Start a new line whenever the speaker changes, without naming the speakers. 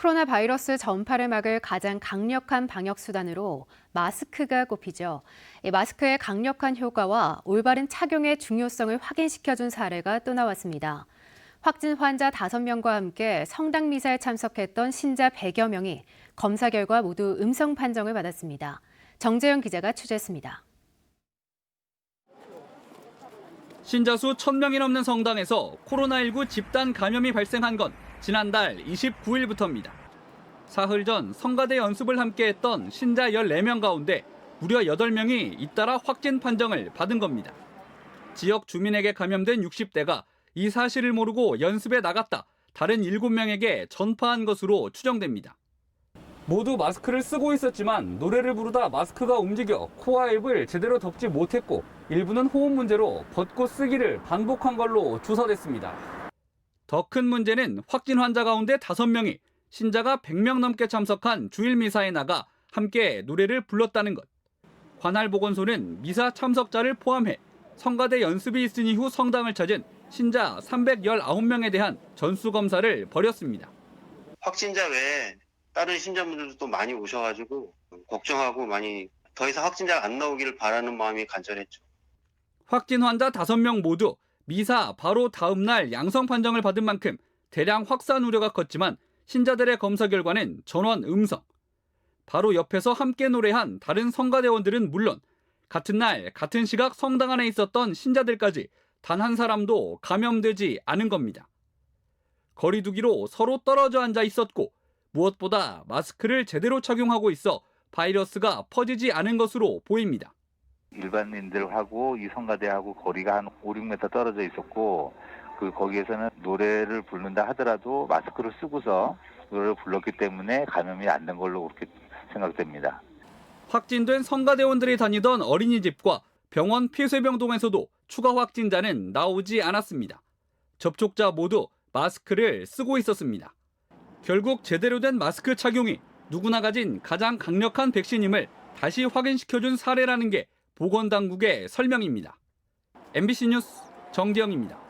코로나 바이러스 전파를 막을 가장 강력한 방역 수단으로 마스크가 꼽히죠. 이 마스크의 강력한 효과와 올바른 착용의 중요성을 확인시켜준 사례가 또 나왔습니다. 확진 환자 5명과 함께 성당 미사에 참석했던 신자 100여 명이 검사 결과 모두 음성 판정을 받았습니다. 정재영 기자가 취재했습니다.
신자 수 1000명이 넘는 성당에서 코로나19 집단 감염이 발생한 건 지난달 29일부터입니다. 사흘 전 성가대 연습을 함께했던 신자 14명 가운데 무려 8명이 잇따라 확진 판정을 받은 겁니다. 지역 주민에게 감염된 60대가 이 사실을 모르고 연습에 나갔다 다른 7명에게 전파한 것으로 추정됩니다. 모두 마스크를 쓰고 있었지만 노래를 부르다 마스크가 움직여 코와 입을 제대로 덮지 못했고 일부는 호흡 문제로 벗고 쓰기를 반복한 걸로 조사됐습니다. 더 큰 문제는 확진 환자 가운데 5명이 신자가 100명 넘게 참석한 주일 미사에 나가 함께 노래를 불렀다는 것. 관할 보건소는 미사 참석자를 포함해 성가대 연습이 있은 이후 성당을 찾은 신자 319명에 대한 전수 검사를 벌였습니다.
확진자 외에 다른 신자분들도 또 많이 오셔가지고 걱정하고 많이 더 이상 확진자가 안 나오기를 바라는 마음이 간절했죠.
확진 환자 5명 모두 미사 바로 다음 날 양성 판정을 받은 만큼 대량 확산 우려가 컸지만 신자들의 검사 결과는 전원 음성. 바로 옆에서 함께 노래한 다른 성가대원들은 물론 같은 날 같은 시각 성당 안에 있었던 신자들까지 단 한 사람도 감염되지 않은 겁니다. 거리두기로 서로 떨어져 앉아 있었고 무엇보다 마스크를 제대로 착용하고 있어 바이러스가 퍼지지 않은 것으로 보입니다.
일반인들하고 이 성가대하고 거리가 한 5, 6m 떨어져 있었고 그 거기에서는 노래를 부른다 하더라도 마스크를 쓰고서 노래를 불렀기 때문에 감염이 안 된 걸로 그렇게 생각됩니다.
확진된 성가대원들이 다니던 어린이집과 병원 폐쇄병동에서도 추가 확진자는 나오지 않았습니다. 접촉자 모두 마스크를 쓰고 있었습니다. 결국 제대로 된 마스크 착용이 누구나 가진 가장 강력한 백신임을 다시 확인시켜준 사례라는 게 보건당국의 설명입니다. MBC 뉴스 정지영입니다.